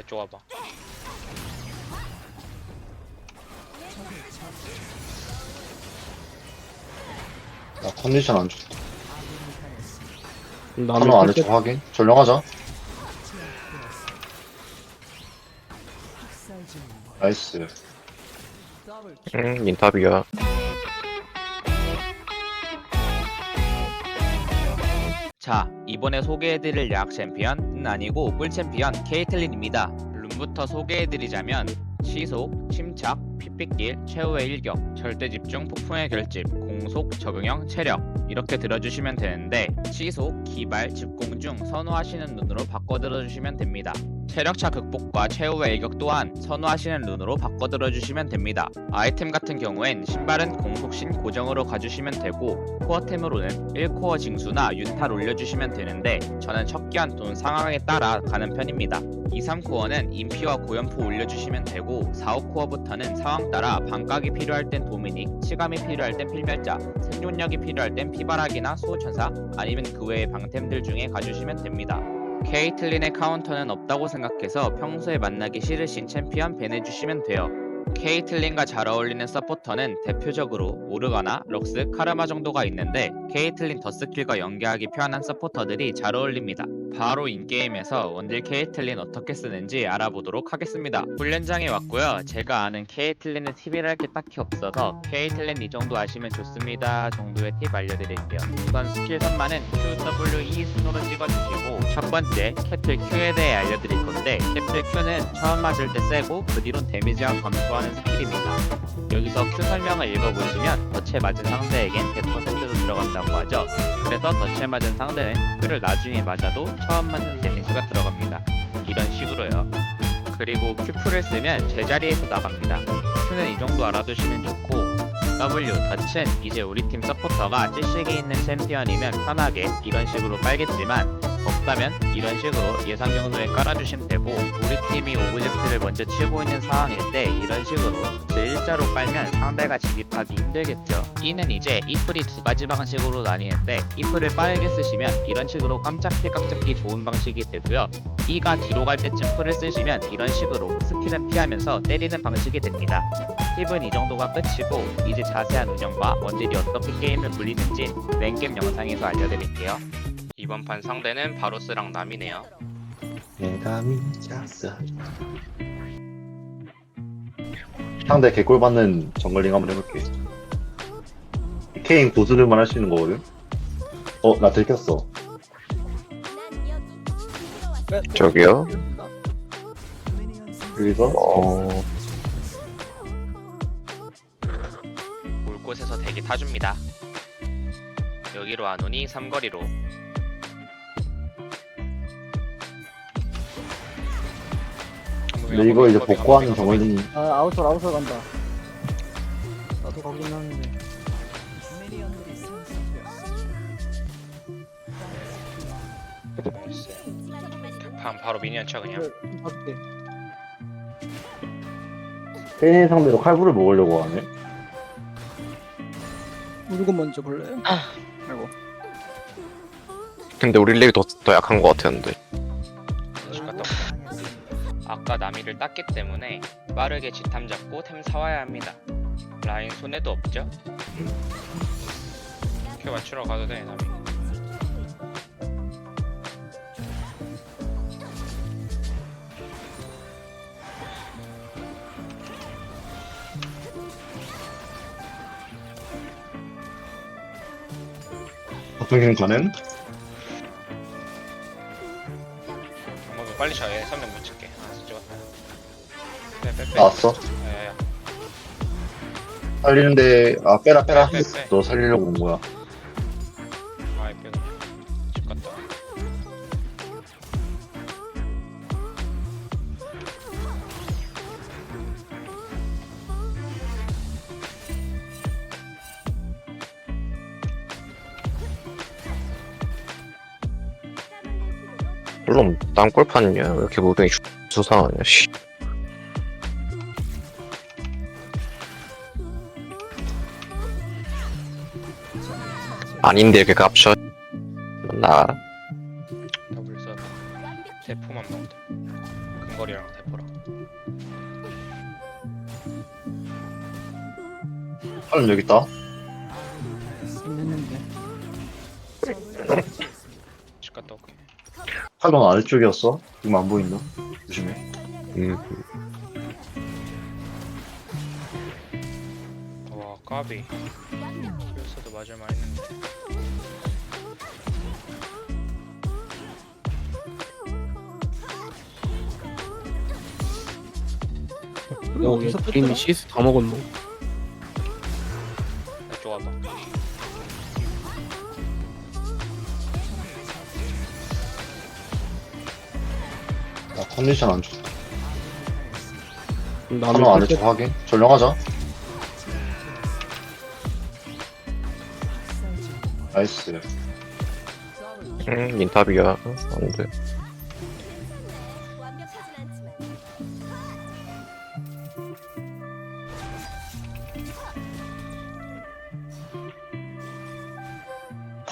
이쪽 와봐. 야, 컨디션 안 좋다. 남이 한호 안에 쪽 확인. 전령하자. 나이스. 응, 인터뷰야. 이번에 소개해드릴 약 챔피언은 아니고 꿀 챔피언 케이틀린입니다. 룸부터 소개해드리자면 시속, 침착, 핏빛길, 최후의 일격, 절대 집중, 폭풍의 결집, 공속, 적응형, 체력 이렇게 들어주시면 되는데 시속, 기발, 집공 중 선호하시는 눈으로 바꿔 들어주시면 됩니다. 체력차 극복과 최후의 일격 또한 선호하시는 룬으로 바꿔 들어주시면 됩니다. 아이템 같은 경우엔 신발은 공속신 고정으로 가주시면 되고 코어템으로는 1코어 징수나 윤탈 올려주시면 되는데 저는 척기한 돈 상황에 따라 가는 편입니다. 2, 3코어는 인피와 고연포 올려주시면 되고 4, 5코어부터는 상황 따라 반각이 필요할 땐 도미닉, 치감이 필요할 땐 필멸자, 생존력이 필요할 땐 피바락이나 수호천사 아니면 그 외의 방템들 중에 가주시면 됩니다. 케이틀린의 카운터는 없다고 생각해서 평소에 만나기 싫으신 챔피언 밴해주시면 돼요. 케이틀린과 잘 어울리는 서포터는 대표적으로 모르가나, 럭스, 카르마 정도가 있는데 케이틀린 더스킬과 연계하기 편한 서포터들이 잘 어울립니다. 바로 인게임에서 원딜 케이틀린 어떻게 쓰는지 알아보도록 하겠습니다. 훈련장에 왔고요. 제가 아는 케이틀린의 팁이랄 게 딱히 없어서 케이틀린 이 정도 아시면 좋습니다 정도의 팁 알려드릴게요. 우선 스킬 선만은 Q, W, E 순으로 찍어주시고 첫 번째 캐틀 Q에 대해 알려드릴 건데 캐틀 Q는 처음 맞을 때 세고 그 뒤론 데미지가 감소 하는 스킬입니다. 여기서 Q 설명을 읽어보시면 덫에 맞은 상대에겐 100%로 들어간다고 하죠. 그래서 덫에 맞은 상대는 Q를 나중에 맞아도 처음 맞는 데미지가 들어갑니다. 이런 식으로요. 그리고 Q풀을 쓰면 제자리에서 나갑니다. Q는 이 정도 알아두시면 좋고 W 덫은 이제 우리 팀 서포터가 찌식이 있는 챔피언이면 편하게 이런 식으로 빨겠지만 없다면 이런 식으로 예상 경로에 깔아주시면 되고 우리 팀이 오브젝트를 먼저 치고 있는 상황일 때 이런 식으로 제 일자로 빨면 상대가 진입하기 힘들겠죠. E는 이제 이플이 두 가지 방식으로 나뉘는데 이플을 빠르게 쓰시면 이런 식으로 깜짝 필각 잡기 좋은 방식이 되고요. E가 뒤로 갈 때쯤 풀을 쓰시면 이런 식으로 스킬은 피하면서 때리는 방식이 됩니다. 팁은 이 정도가 끝이고 이제 자세한 운영과 원딜이 어떻게 게임을 굴리는지 랭겜 영상에서 알려드릴게요. 이번 판 상대는 바로스랑 남이네요. 내가 미쳤어. 상대 개꿀 받는 정글링 한번 해볼게. 케인 고수들만 할 수 있는 거거든? 어, 나 들켰어. 저기요? 여기서? 어, 올 곳에서 대기 타줍니다. 여기로 안 오니 삼거리로. 근데 이거 이제 복구하는 정글링 아 아웃솔 아웃솔 간다 나도 가긴 하는데 판 바로 미니언 쳐 그냥. 케인 상대로 칼부를 먹으려고 하네? 누구 먼저 볼래요? 아이고 근데 우리 렉이 더, 더 약한 것 같았는데. 아까 나미를 땄기 때문에 빠르게 지탐 잡고 템 사와야 합니다. 라인 손에도 없죠? 큐 맞추러 가도 돼 나미. 보통기는 저는 한번 빨리 쳐야 해. 선명 못 칠게. 나왔어. 야야야. 살리는데, 아, 빼라, 빼라. 빼, 빼. 너 살리려고 온 거야. 아이 빼 그냥. 집 갔다. 와. 물론, 딴골 팠냐? 왜 이렇게 무빙이 수- 수상하냐, 씨. 아닌데, 그 값샷. 나, 더블 써. 대포만 먹다. 근거리랑 대포랑 칼은 여기 있다. 집 갔다 올게 칼은 아래쪽이었어. 지금 안 보인다. 조심해. 음, 와 까비 그랬어도 맞을 만 했는데 이거 어디서 이미 뺐더라? CS 다 먹었노? 이쪽 와봐 나 컨디션 안 좋다. 나는 칼은 아래쪽 확인. 전령하자. 나이스. 음, 인터뷰야. 안 돼.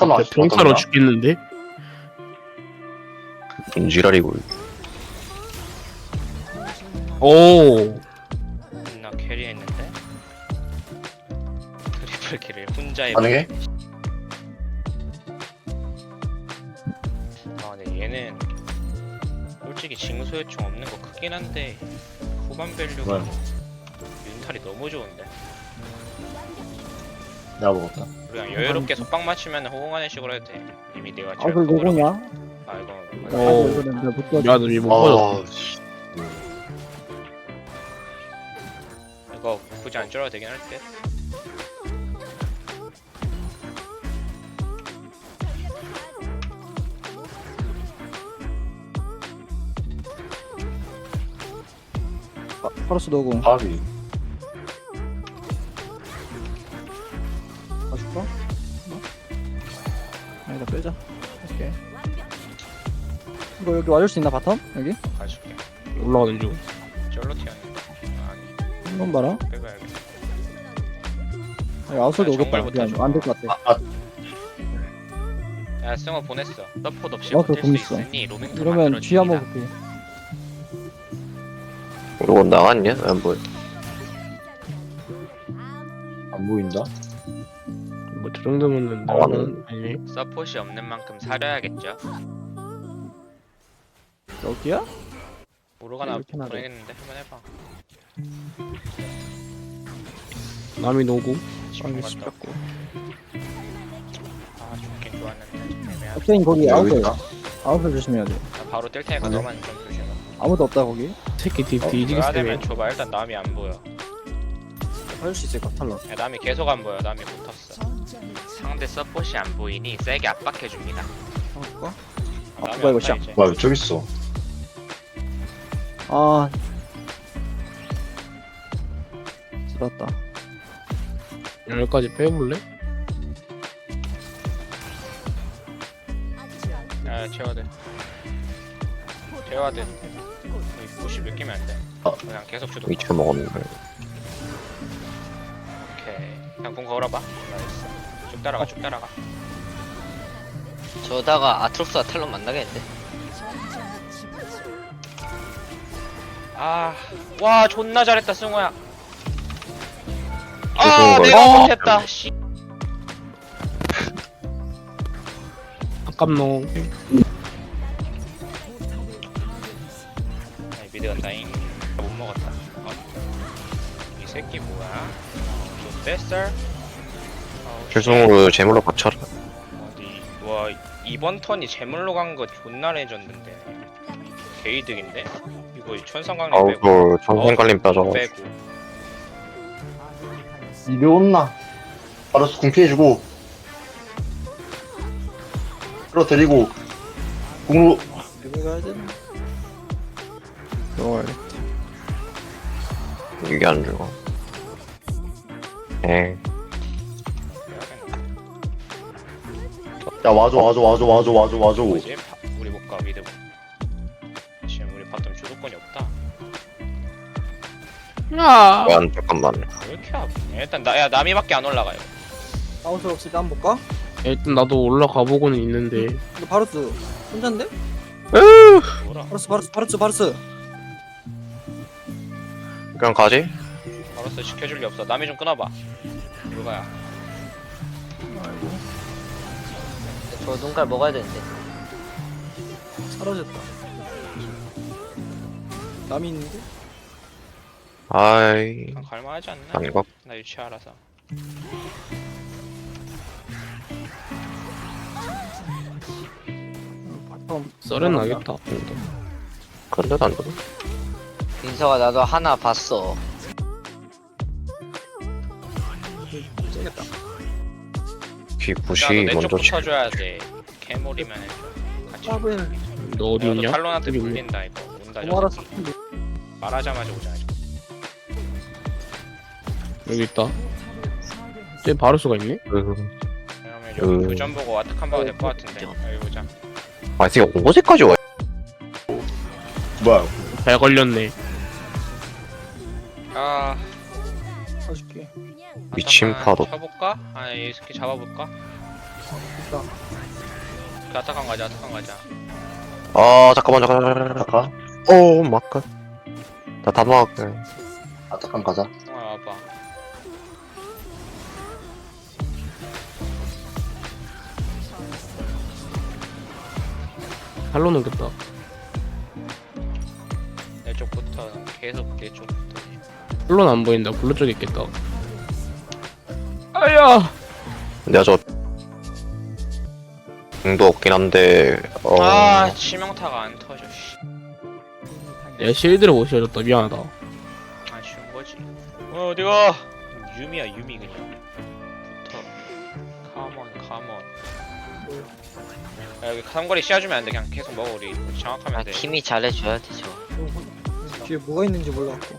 칼은 아래쪽 병사로 어떤가? 죽겠는데? 인지랄이고. 오, 나 캐리했는데 트리플 킬을 혼자 해 가능해? 아 근데 얘는 솔직히 징수 요청 없는 거 크긴 한데 후반 밸류가 뭐야? 윤탈이 너무 좋은데 내가 먹었다. 그냥 여유롭게 속박 맞추면 호응하는 식으로 해도 돼 이미 내가 아, 그걸 커버라고- 누구냐? 아 이거 아, 어. 이거는 내가 못 도와줘. 야, 너이 못 받았어. 아, 씨. 이거 굳이 안 쫄아도 되긴 할 때 아, 파로스 너고. 밥이. 가줄까? 뭐? 아니다 빼자. 오케이. 이거 여기 와줄 수 있나 바텀? 여기? 가줄게 올라가는 중. 튀었는데 아니 한번 봐라. 빼봐야겠다 아웃솔도 야, 오겠다. 미안, 안될 것 같아. 아, 아, 야 승호 보냈어 서폿 없이 어, 버틸 수. 있으니 로밍 도 이러면 뒤 한번 만들어줍니다. 볼게. 이거 나갔냐? 안 보여. 안 보인다. 뭐, 저 정도면은 어, 나는 아니네. 서폿이 없는 만큼 사려야겠죠 여기야? 모르가나 이렇게 나도. 보내겠는데 한번 해봐 남이 노고. 지금 아니, 갔다. 아 좋긴 좋았는데 애매하다 업체인 거기. 있다. 아웃솔 조심해야 돼. 나 바로 뛸 테니까 아니야. 너만 좀 조심해 아무도 없다 거기. 새끼 뒤, 어, 뒤지게 줘야. 되면 줘봐 일단 남이 안 보여 할수 있을 것 같아. 야, 남이 계속 안 보여 남이 붙었어 상대 서폿이 안 보이니 세게 압박해줍니다 볼까? 남이 뭐야, 이거 샷. 이제. 뭐야, 있어. 아. 들었다. 여기까지 빼볼래? 돼 채워야 돼 90몇 개면 안돼 아. 그냥 계속 주도 위치 먹었는데. 오케이 그냥 공 걸어봐 나이스 쭉 따라가 쭉 따라가. 저다가 아트록스와 탈론 만나겠는데? 아와 존나 잘했다 승호야. 아 죄송한 내가 거야. 못했다. 씨. 아깝노. 아니 미드 간다잉. 못 먹었다. 어. 이 새끼 뭐야? 좋댔어 최종으로 재물로 받쳐라. 어디 와 이번 턴이 제물로 간 거 존나 레전드인데 개이득인데 이거 천상강림 빼고 아우솔 전생갈림 빠져가지고. 빼고 이리 온나. 알아서 궁 피해주고. 끌어들이고. 궁으로. 여기 가야 되나? 들어가야겠다. 이게 안 죽어. 에 야, 와줘, 와줘, 와줘, 와줘, 와줘, 와줘. 뭐지? 파- 우리 못가 미드 못. 지금 우리 바텀 주도권이 없다 야! 안 잠깐만. 왜 이렇게 아프냐 일단 나, 야 남이밖에 안 올라가요 없을 때 한번 볼까? 일단 나도 올라가 보고는 있는데. 이거 바로스 혼잔데? 뭐라 바로스 바로스 바로스 바로스 그냥 가지? 알았어 지켜줄 리 없어 남이 좀 끊어봐 누가야 저 눈깔 먹어야 되는데. 사라졌다 남이 있는데? 아이 그냥 갈만하지 않나? 아닌가? 나 유치 알아서 어, 바텀 썰은 나겠다 근데도 안 돼. 민서가 나도 하나 봤어. 귀 야너 굿이 내쪽 먼저 치 붙어줘야 돼 캐물이면 해줘 같이 너 어디 있냐? 탈론한테 여기 있네. 물린다 이거 온다 저 말하자마자 오자 여기 있다 쟤 바로 수가 있네? 음. 왜냐면 여기 음. 교전 보고 와특한 봐도 될것 같은데 여기 보자 아 이게 어제까지 와 뭐야? 잘 걸렸네 미친 파도. 쳐볼까? 아이 스키 잡아볼까? 됐다 그 아타칸 가자 아타칸 가자 아 잠깐만 잠깐만 잠깐만 아타카? 오 마크 나다 막을게 아타칸 가자. 형아 와봐 할로 넘겼다 내 쪽부터 계속 내 쪽부터 블루는 안 보인다 블루 쪽에 있겠다 아야 내가 저 공도 없긴 한데 어. 아 치명타가 안 터져 씨. 내 실드를 못 씌워줬다. 미안하다. 아쉬운 거지. 어 어디가? 유미야 유미 그냥. 붙어. 카몬 카몬 야, 여기 삼거리 씌워주면 안돼. 그냥 계속 먹어 우리. 장악하면 아, 돼. 팀이 잘해줘야 되죠. 뒤에 뭐가 있는지 몰라갖고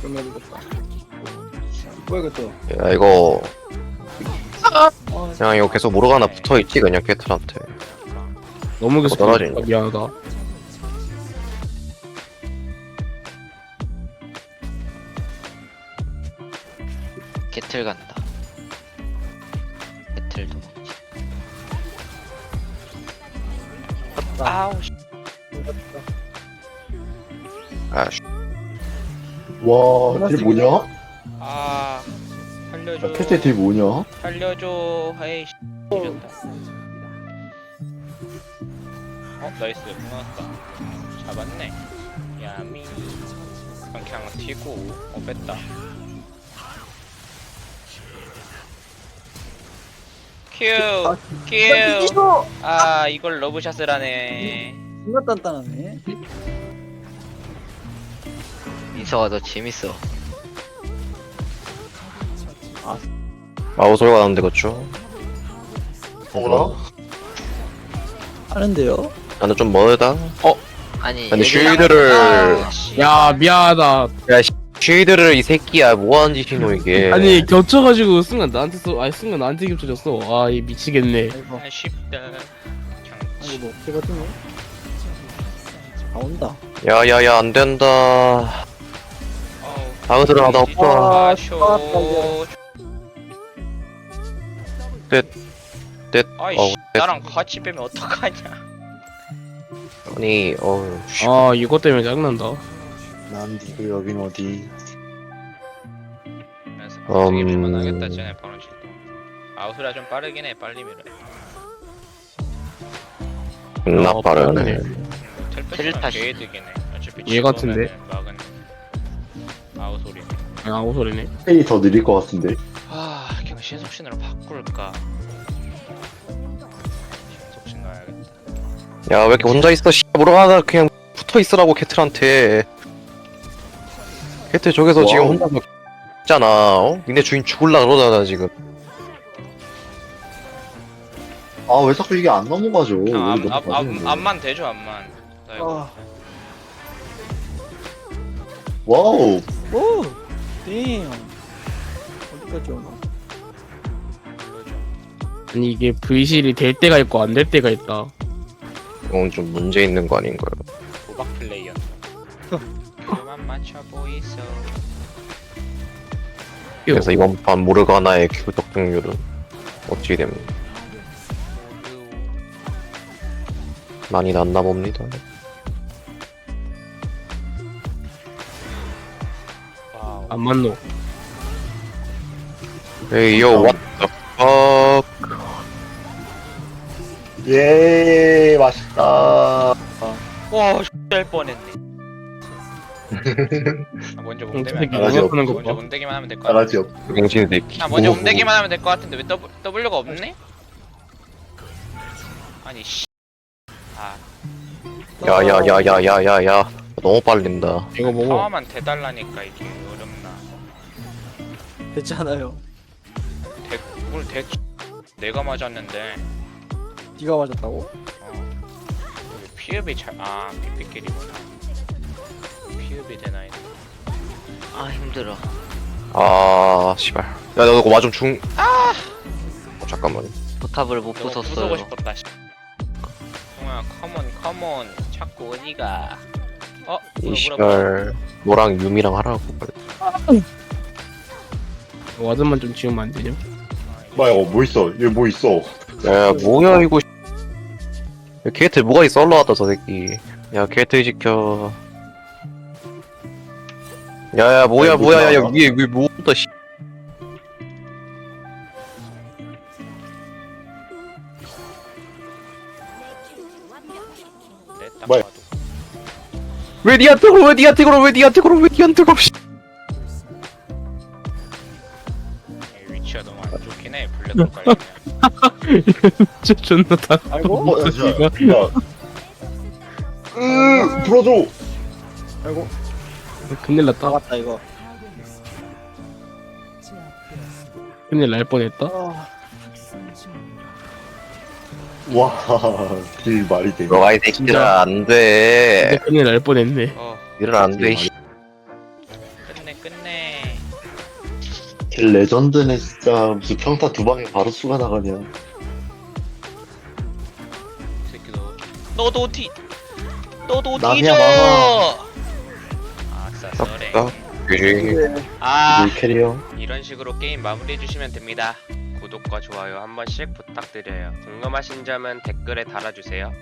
그러면 되겠다 뭐야 이것도 야 이거 아 그냥 이거 계속 모르가나 붙어있지 그냥 캐틀한테 너무 계속 어, 떨어지네. 걸렸다. 미안하다 개틀 간다. 개틀도 먹지. 아우 씨. 아씨 와, 딜 뭐냐? 아 살려줘. 캐스트 딜 뭐냐? 살려줘. 에이 씨 이겼다. 어 나이스. 무너졌다. 잡았네. 야미. 그냥 그냥 튀고. 어 뺐다. 큐! 큐! 아 이걸 러브샷을 하네. 존나 단단하네. 민서가 너 재밌어. 마우 소리가 나는데 그쵸? 뭐라? 하는데요? 나는 좀 멀다. 아니. 근데 얘들아- 쉴드를 아, 씨. 야 미안하다. 쉴드를 이 새끼야. 뭐하는 짓이노 이게? 아니 겹쳐가지고 순간 나한테 써 아니 순간 나한테 겹쳐졌어. 아이 미치겠네. 아이고. 아쉽다. 그냥 아이고 뭐 제가 뜨네 아 온다. 야야야 안 된다. 어우. 아무튼 하나 없다 아, 쇼. 넷, 넷, 아이씨, 어우, 넷. 나랑 같이 빼면 어떡하냐. 아니 어우 씨. 아 이것 때문에 짜증난다 난 니그 여긴 어디? 그래서 음. 갑자기 밀만 하겠다, 쟤네 바로 실도. 아웃이라 좀 빠르긴 해, 빨리 밀어. 존나 어, 빠르네. 개이득이네. 어차피 얘 같은데? 치고 오면은 막은 아웃 소리. 아 오소리네 페이 더 느릴 것 같은데. 아, 신속신으로 바꿀까. 신속신 가야겠다. 야 왜 이렇게 혼자 있어 씨 모르가나 그냥 붙어 있으라고 캐틀한테 캐틀 저기서 와우. 지금 혼자 있잖아 어? 니네 주인 죽을라 그러잖아 지금 아, 왜 자꾸 이게 안 넘어가죠? 그냥 대줘, 앞만. 나 이거 아 와우! 오! 띵 어디까지 오나. 아니 이게 V실이 될 때가 있고 안 될 때가 있다 이건 좀 문제 있는 거 아닌가요 도박 플레이였어. 그만 맞춰 보이소. 그래서 이번 판 모르가나의 교적 등률은 어찌 됩니까 많이 났나 봅니다 안 맞노. 에이 요 what the fuck 예, 맛있다. 와, X될 뻔했네. 아, 먼저 안 돼. 하는 거 먼저 봐. 몸대기만 하면 될 것 같아. 없. 병신 새끼 아, 먼저 몸대기만 하면 될 것 같은데 왜 W, W가 없네? 아니 씨. 아, 야야야야야야야 너무 빨린다 이거 먹어. 파워만 대달라니까 이게 어렵나. 됐잖아요. 대, 뭘 대, 내가 맞았는데. 네가 맞았다고? 어. 여기 피읍이 잘, 아, 삐삐끼리구나. 피읍이 되나 이거. 아 힘들어 아 씨발 야너 그거 맞으면 중아 어, 잠깐만 포탑을 못 너무 부수고 부쉈어요 싶었다. 씨. 형아, 컴온, 컴온. 자꾸 어디가? 어, 이 물어, 물어, 물어. 시발 너랑 유미랑 하라고 와드만 좀 지우면 안 되냐? 뭐야, 이거 뭐 있어? 여기 뭐 있어? 야 뭐야 이거 야, 게이트 뭐가 있어 올라왔다 저 새끼 야 게이트 지켜 야야 뭐야 야, 뭐야 야. 위에 위에 뭐다 씨 뭐야? 왜 니한테 걸어 왜 니한테 걸어 왜 니한테 걸어 왜 니한테 걸어 씨. 이 위치가 너무 안 좋긴 해. 블랙홀 깔리면. 진짜 존나 다. 아이고. 어, 야, 야, 야. 으, 풀어줘. 아이고. 큰일 났다. 나갔다 이거. 큰일 날 뻔했다. 아, 와, 길 말이 돼. 들어가 이 진짜. 새끼들아 안돼 근데 큰일 날 뻔했네. 어, 이런 안돼 끝내, 끝내. 길 레전드네 진짜. 무슨 평타 두 방에 바로 수가 나가냐. 너도 OT! 너도 OT 남이야, 줘! 아싸, 쏘래. 딱, 그지 아, 물 캐리어. 이런 식으로 게임 마무리해 주시면 됩니다. 구독과 좋아요 한 번씩 부탁드려요. 궁금하신 점은 댓글에 달아주세요.